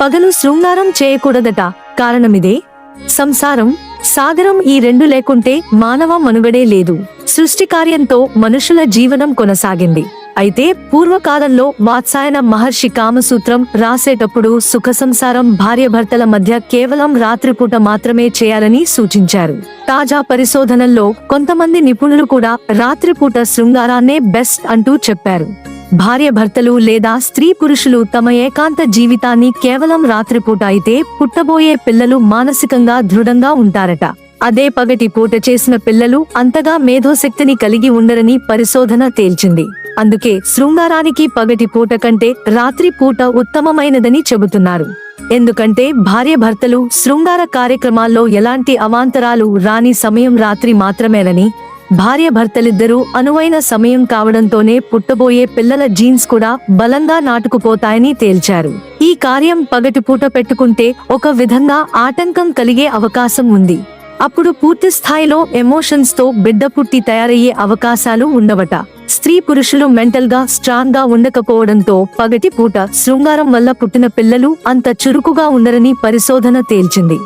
పగలు శృంగారం చేయకూడదట. కారణమిదే సంసారం సాగరం ఈ రెండు లేకుంటే మానవ మనుగడే లేదు. సృష్టి కార్యంతో మనుషుల జీవనం కొనసాగింది. అయితే పూర్వకాలంలో వాత్సాయన మహర్షి కామసూత్రం రాసేటప్పుడు సుఖ సంసారం భార్యభర్తల మధ్య కేవలం రాత్రిపూట మాత్రమే చేయాలని సూచించారు. తాజా పరిశోధనల్లో కొంతమంది నిపుణులు కూడా రాత్రిపూట శృంగారాన్నే బెస్ట్ అంటూ చెప్పారు. భార్యభర్తలు లేదా స్త్రీ పురుషులు తమ ఏకాంత జీవితాన్ని కేవలం రాత్రిపూట అయితే పుట్టబోయే పిల్లలు మానసికంగా దృఢంగా ఉంటారట. అదే పగటి పూట చేసిన పిల్లలు అంతగా మేధోశక్తిని కలిగి ఉండరని పరిశోధన తేల్చింది. అందుకే శృంగారానికి పగటి పూట కంటే రాత్రి పూట ఉత్తమమైనదని చెబుతున్నారు. ఎందుకంటే భార్యాభర్తలు శృంగార కార్యక్రమాల్లో ఎలాంటి అవాంతరాలు రాని సమయం రాత్రి మాత్రమేనని భార్యాభర్తలిద్దరూ అనువైన సమయం కావడంతోనే పుట్టబోయే పిల్లల జీన్స్ కూడా బలంగా నాటుకుపోతాయని తేల్చారు. ఈ కార్యం పగటిపూట పెట్టుకుంటే ఒక విధంగా ఆటంకం కలిగే అవకాశం ఉంది. అప్పుడు పూర్తి స్థాయిలో ఎమోషన్స్తో బిడ్డ పుట్టి తయారయ్యే అవకాశాలు ఉండవట. స్త్రీ పురుషులు మెంటల్గా స్ట్రాంగ్గా ఉండకపోవడంతో పగటి పూట శృంగారం వల్ల పుట్టిన పిల్లలు అంత చురుకుగా ఉండరని పరిశోధన తేల్చింది.